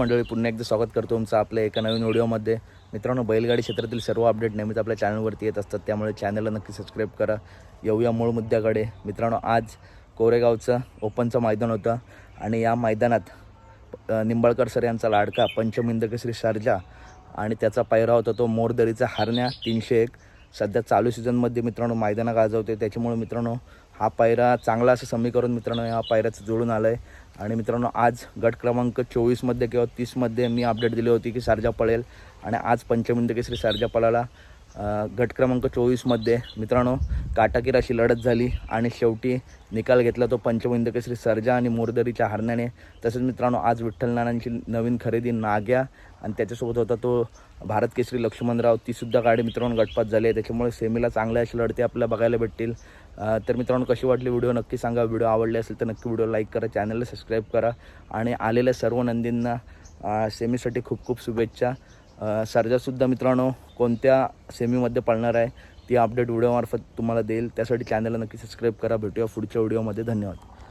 मंडळी पुन्हा एकदा स्वागत करतो तुमचं आपल्या एका नवीन व्हिडिओमध्ये. मित्रांनो बैलगाडी क्षेत्रातील सर्व अपडेट नेहमीच आपल्या चॅनलवरती येत असतात त्यामुळे चॅनलला नक्की सबस्क्राईब करा. येऊया मूळ मुद्द्याकडे. मित्रांनो आज कोरेगावचं ओपनचं मैदान होतं आणि या मैदानात निंबाळकर सर यांचा लाडका पंचमिंदक श्री सर्जा आणि त्याचा पायरा होता तो मोरदरीचा हारण्या तीनशे एक. सध्या चालू सीझनमध्ये मित्रांनो मैदानं गाजवते त्याच्यामुळे मित्रांनो हा पायरा चांगला असं समीकरण मित्रांनो या पायऱ्याचं जुळून आलं आहे आणि मित्रांनो आज गट क्रमांक चोवीसमध्ये किंवा तीसमध्ये मी अपडेट दिली होती की सारजा पळेल. आणि आज पंचमिंद केसरी सारजा पळाला. गट क्रमांक चोवीसमध्ये मित्रांनो काटाकीर अशी लढत झाली आणि शेवटी निकाल घेतला तो पंचमिंद केसरी सर्जा आणि मोरदरीच्या हारण्याने. तसेच मित्रांनो आज विठ्ठल नानांची नवीन खरेदी नाग्या आणि त्याच्यासोबत होता तो भारत केसरी लक्ष्मणराव. तीसुद्धा गाडी मित्रांनो गटपात झाली आहे. त्याच्यामुळे सेमीला चांगल्या अशी लढती आपल्याला बघायला भेटतील. तर मित्रांनो कशी वाटली व्हिडिओ? नक्की सांगा. व्हिडिओ आवडले असेल तर नक्की व्हिडिओ लाईक करा चॅनलला सबस्क्राईब करा आणि आलेल्या सर्व नंदींना सेमीसाठी खूप खूप शुभेच्छा. अ, सर्जासुद्धा मित्रांनो कोणत्या सेमीमध्ये पळणार आहे ती अपडेट व्हिडिओमार्फत तुम्हाला देईल. त्यासाठी चॅनलला नक्की सबस्क्राईब करा. भेटूया पुढच्या व्हिडिओमध्ये. धन्यवाद.